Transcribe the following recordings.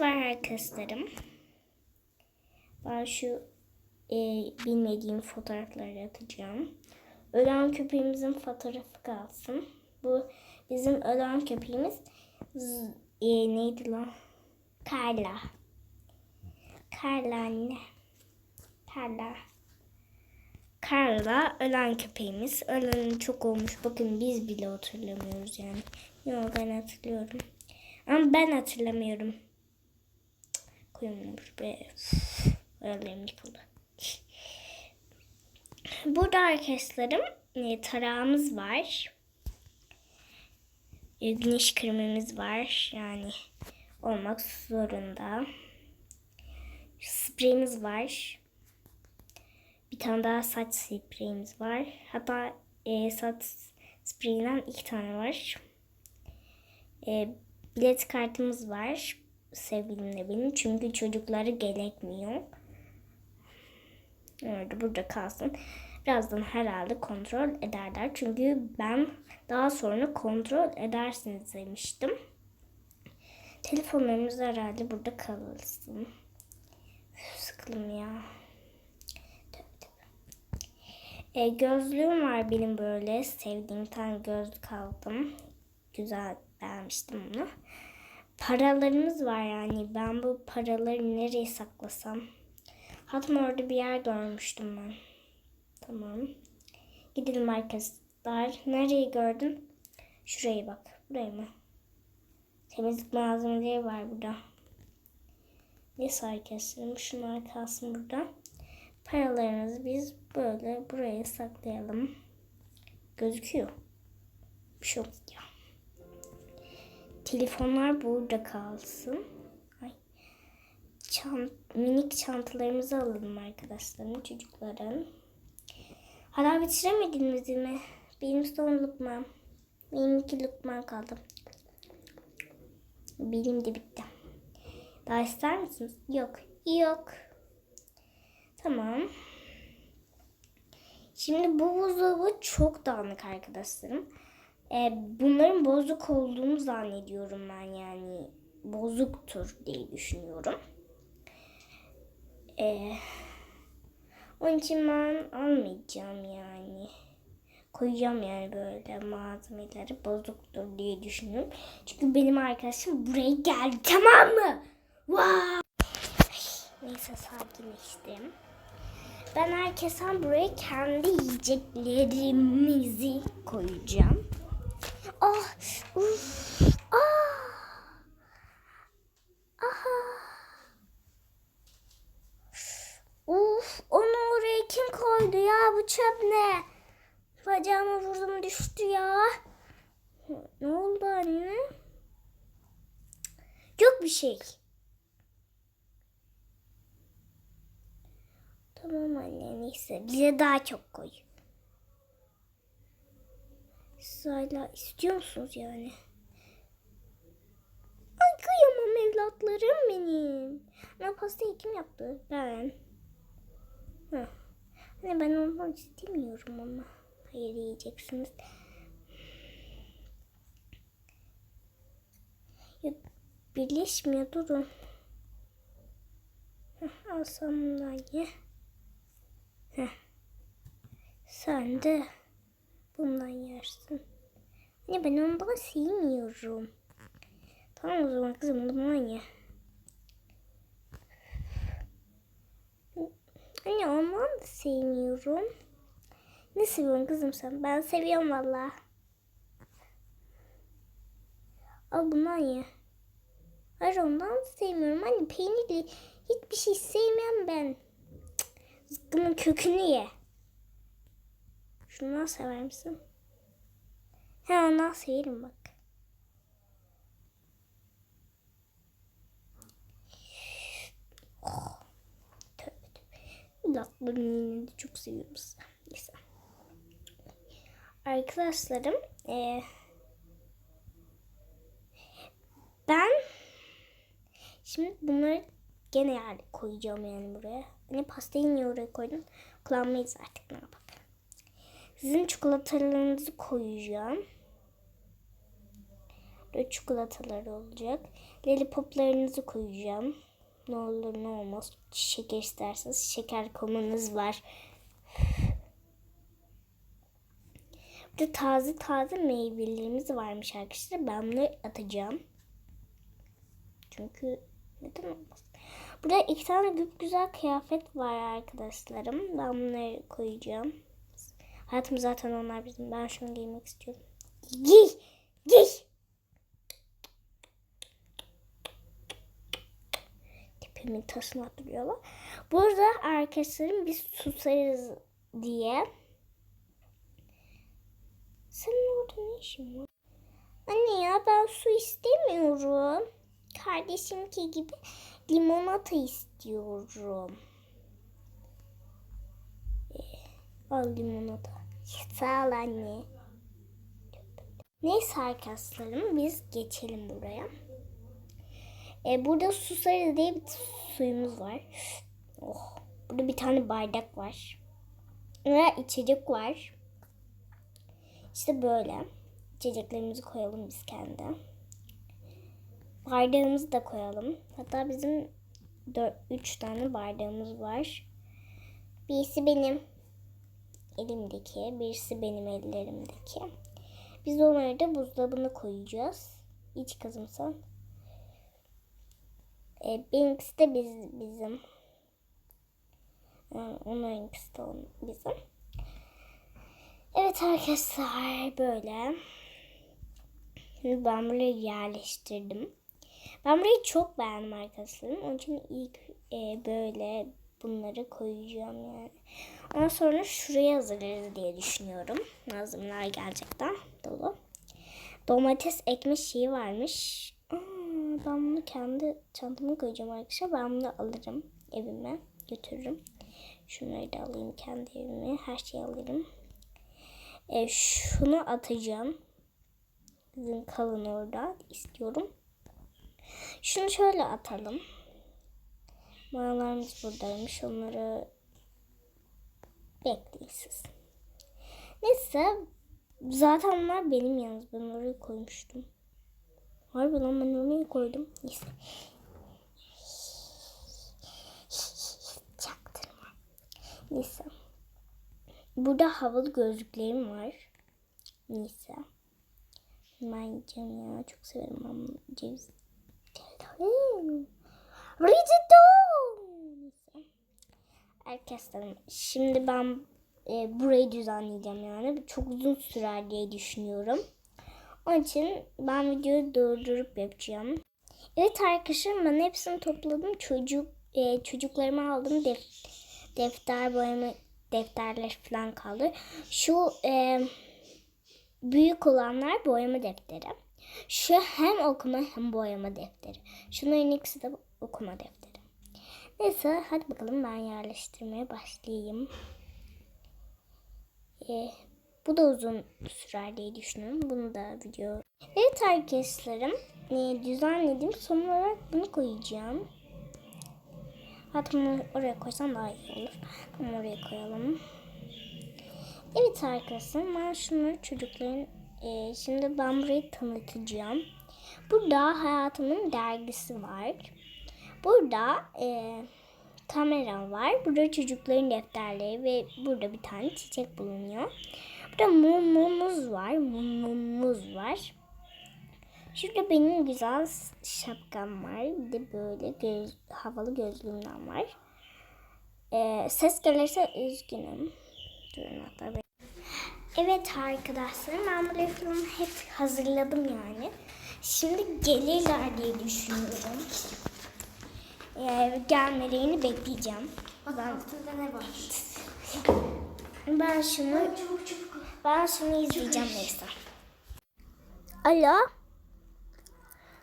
var arkadaşlarım. Ben şu e, bilmediğim fotoğrafları atacağım. Ölen köpeğimizin fotoğrafı kalsın. Bu bizim ölen köpeğimiz e, neydi lan? Carla. Carla anne. Carla. Carla ölen köpeğimiz. Öleni çok olmuş. Bakın biz bile hatırlamıyoruz yani. Yok ben hatırlıyorum. Ama ben hatırlamıyorum. Koyulmuş be. Aralarım yıkıldı. Burada arkadaşlarım e, tarağımız var. E, güneş kremimiz var. Yani olmak zorunda. Spreyimiz var. Bir tane daha saç spreyimiz var. Hatta e, saç spreyinden iki tane var. E, bilet kartımız var. Sevgilimle benim. Çünkü çocukları gerekmiyor. Öyle burada kalsın. Birazdan herhalde kontrol ederler. Çünkü ben daha sonra kontrol edersiniz demiştim. Telefonlarımız herhalde burada kalsın. Üf, Sıkıldım ya. E, gözlüğüm var benim böyle. Sevdiğim tane gözlük aldım. Güzel beğenmiştim bunu. Paralarımız var yani. Ben bu paraları nereye saklasam? Hatta orada bir yer görmüştüm ben. Tamam. Gidelim arkadaşlar. Nereyi gördün? Şurayı bak. Burayı mı? Temizlik malzemeleri var burada. Neyse arkadaşlarım şunlar kalsın burada. Paralarımızı biz böyle buraya saklayalım. Gözüküyor. Bir şey yok. Telefonlar burada kalsın. Ay. Çant minik çantalarımızı alalım arkadaşlarım çocukların. Hala bitiremediniz mi? Benim son lokmam. Benim iki lokmam kaldı. Benim de bitti. Daha ister misiniz? Yok. Yok. Tamam. Şimdi bu buzdolabı çok dağınık arkadaşlarım. Ee, bunların bozuk olduğunu zannediyorum ben yani. Bozuktur diye düşünüyorum. Ee, onun için ben almayacağım yani. Koyacağım yani böyle malzemeleri bozuktur diye düşünüyorum. Çünkü benim arkadaşım buraya geldi tamam mı? Wow! Neyse sakinleştim. Ben herkesten buraya kendi yiyeceklerimizi koyacağım. Ah, uf, ah, aha. Uf, onu oraya kim koydu ya? Bu çöp ne? Bacağıma vurdum düştü ya. Ne oldu anne? Yok bir şey. Tamam anne neyse. Bize daha çok koy. Siz istiyor musunuz yani? Ay kıyamam evlatlarım benim. Ana pastayı kim yaptı? Ben. Heh. Anne ben ondan istemiyorum ama. Hayır yiyeceksiniz. Yok birleşmiyor durun. Heh, al bundan ye. Heh. Sen de bundan yersin. Anne ben ondan sevmiyorum. Tamam o zaman kızım bundan ye. Anne ondan da sevmiyorum. Ne seviyorsun kızım sen? Ben seviyorum valla. Al bundan ye. Hayır ondan da sevmiyorum. Anne peynirli hiçbir şey sevmem ben. Zıkkımın kökünü ye. Şundan sever misin? He ondan severim bak. Oh, tövbe tövbe. De çok seviyoruz. Neyse. Arkadaşlarım eee, ben şimdi bunları gene yani koyacağım yani buraya. Hani pastayı niye oraya koydun? Kullanmayız artık ne yapalım. Sizin çikolatalarınızı koyacağım. Böyle çikolatalar olacak. lollipoplarınızı koyacağım. Ne olur ne olmaz. Şeker isterseniz şeker komanız var. Burada taze taze meyvelerimiz varmış arkadaşlar. Ben bunları atacağım. Çünkü neden olmaz? Burada iki tane güzel kıyafet var arkadaşlarım. Ben bunları koyacağım. Hayatım zaten onlar bizim. Ben şunu giymek istiyorum. Giy! Giy! Tipimin tasını attırıyorlar. Burada arkadaşlarım biz susarız diye. Senin orada ne işin var? Anne ya ben su istemiyorum. Kardeşimki gibi limonata istiyorum. Al limonata. Sağ ol anne. Neyse arkadaşlarım biz geçelim buraya. E, burada susarız diye bir suyumuz var. Oh. Burada bir tane bardak var. Ve içecek var. İşte böyle. İçeceklerimizi koyalım biz kendi. Bardağımızı da koyalım. Hatta bizim 3 tane bardağımız var. Birisi benim elimdeki, birisi benim ellerimdeki. Biz onları da buzdolabına koyacağız. İç kızım sen. E, benimkisi de biz, bizim. Yani onlarınkisi de bizim. Evet arkadaşlar böyle. Şimdi ben burayı yerleştirdim. Ben burayı çok beğendim arkadaşlarım. Onun için ilk e, böyle bunları koyacağım yani. Ondan sonra şuraya hazırlarız diye düşünüyorum. Malzemeler gerçekten dolu. Domates ekme şeyi varmış. Aa, ben bunu kendi çantama koyacağım arkadaşlar. Ben bunu alırım evime götürürüm. Şunları da alayım kendi evime. Her şeyi alırım. E, şunu atacağım. Bizim kalın orada istiyorum. Şunu şöyle atalım. Mayalarımız buradaymış. Onları bekleyin siz. Neyse. Zaten onlar benim yalnız. Ben oraya koymuştum. Harbi lan ben oraya koydum. Neyse. Çaktırma. Neyse. Burada havalı gözlüklerim var. Neyse. Ben yiyeceğim ya. Çok severim ben ceviz. Rigido. Arkadaşlar şimdi ben e, burayı düzenleyeceğim yani. Çok uzun sürer diye düşünüyorum. Onun için ben videoyu durdurup yapacağım. Evet arkadaşlar ben hepsini topladım. Çocuk e, çocuklarıma aldım. Def, defter boyama defterler falan kaldı. Şu e, büyük olanlar boyama defteri. Şu hem okuma hem boyama defteri. Şunların ikisi de okuma defteri. Neyse hadi bakalım ben yerleştirmeye başlayayım. Ee, bu da uzun sürer diye düşünüyorum. Bunu da video. Evet arkadaşlarım e, düzenledim. Son olarak bunu koyacağım. Hatta bunu oraya koysam daha iyi olur. Bunu oraya koyalım. Evet arkadaşlar ben şunları çocukların e, şimdi ben burayı tanıtacağım. Burada hayatımın dergisi var. Burada e, kamera var. Burada çocukların defterleri ve burada bir tane çiçek bulunuyor. Burada mumumuz var. Mumumuz var. Şurada benim güzel şapkam var. Bir de böyle göz, havalı gözlüğümden var. Ee, ses gelirse üzgünüm. Durun hatta. Evet arkadaşlar ben burayı falan hep hazırladım yani. Şimdi gelirler diye düşünüyorum. Ee, gelmelerini bekleyeceğim. Bak Ben, altında ne var? ben şunu Çabuk çabuk. ben şunu izleyeceğim neyse. Alo?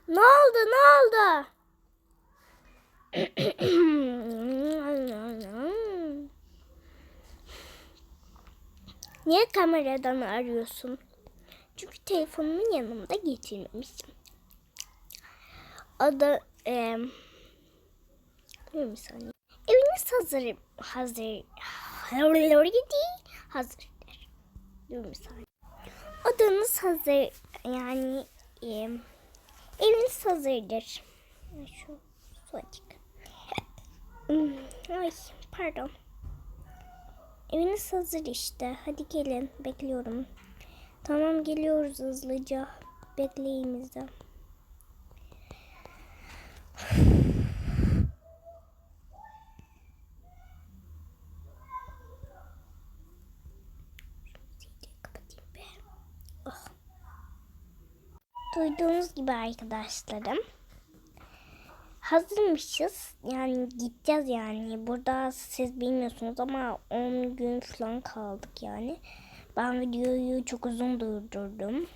Ne oldu? Ne oldu? Niye kameradan arıyorsun? Çünkü telefonumu yanımda getirmemişim. Adı e, dur bir saniye. Eviniz hazır hazır hazırdır. Dur bir saniye. Odanız hazır yani e, eviniz hazırdır. Şu su açık. Ay pardon. Eviniz hazır işte. Hadi gelin. Bekliyorum. Tamam geliyoruz hızlıca. Bekleyin bizi. Duyduğunuz gibi arkadaşlarım. Hazırmışız. Yani gideceğiz yani. Burada siz bilmiyorsunuz ama 10 gün falan kaldık yani. Ben videoyu çok uzun durdurdum.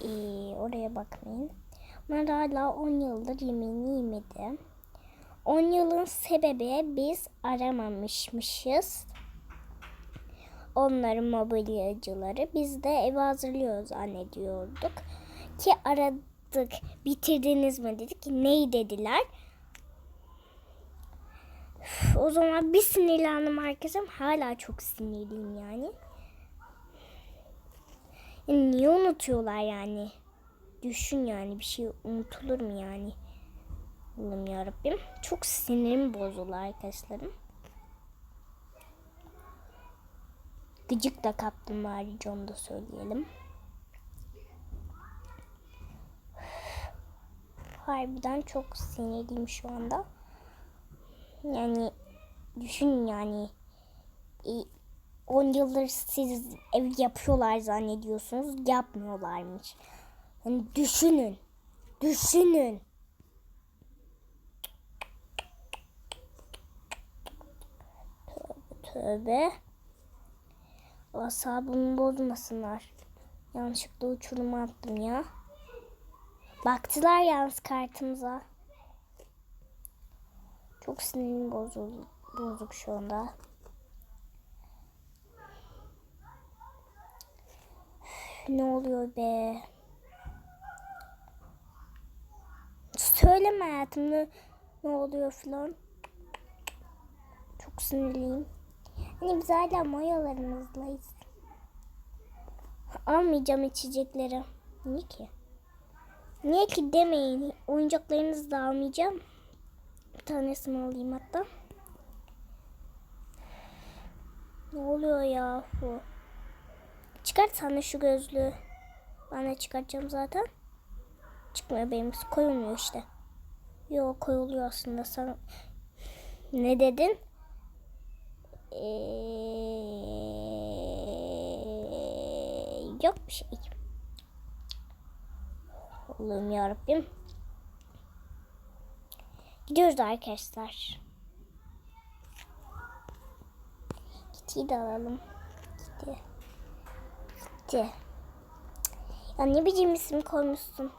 Ee, oraya bakmayın. Onlar hala 10 yıldır yemeğini yemedi. 10 yılın sebebi biz aramamışmışız. Onların mobilyacıları. Biz de evi hazırlıyoruz zannediyorduk. Ki aradık. Bitirdiniz mi dedik. Neyi dediler. Üf, O zaman bir sinirlendim herkese. Hala çok sinirliyim yani. Ya niye unutuyorlar yani? Düşün yani bir şey unutulur mu yani? Allah'ım yarabbim. Çok sinirim bozuldu arkadaşlarım. Gıcık da kaptım ayrıca onu da söyleyelim. Harbiden çok sinirliyim şu anda. Yani düşün yani e, 10 yıldır siz ev yapıyorlar zannediyorsunuz yapmıyorlarmış. Yani düşünün. Düşünün. Tövbe tövbe. Asabımı bozmasınlar. Yanlışlıkla uçuruma attım ya. Baktılar yalnız kartımıza. Çok sinirim bozuldu, bozuk şu anda. Ne oluyor be? Söyleme hayatım ne, ne oluyor falan. Çok sinirliyim. Hani biz hala mayalarımızdayız. Almayacağım içecekleri. Niye ki? Niye ki demeyin. Oyuncaklarınızı da almayacağım. Bir tanesini alayım hatta. Ne oluyor ya bu? Çıkart de şu gözlüğü. Ben çıkartacağım zaten. Çıkmıyor benim. Koyulmuyor işte. Yok koyuluyor aslında. Sen ne dedin? Ee, yok bir şey. Allah'ım yarabbim. Gidiyoruz arkadaşlar. Kitiyi de alalım. Kiti. Kiti. Ya ne biçim isim koymuşsun?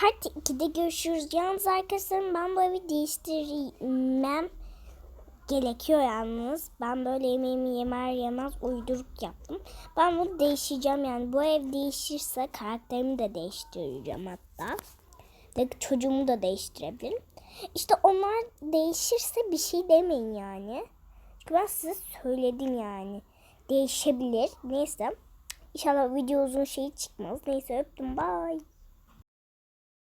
Parti 2'de görüşürüz. Yalnız arkadaşlarım ben bu evi değiştirmem gerekiyor yalnız. Ben böyle yemeğimi yemer yemez uyduruk yaptım. Ben bunu değiştireceğim yani. Bu ev değişirse karakterimi de değiştireceğim hatta. Ve çocuğumu da değiştirebilirim. İşte onlar değişirse bir şey demeyin yani. Çünkü ben size söyledim yani. Değişebilir. Neyse. İnşallah video uzun şey çıkmaz. Neyse öptüm. Bye.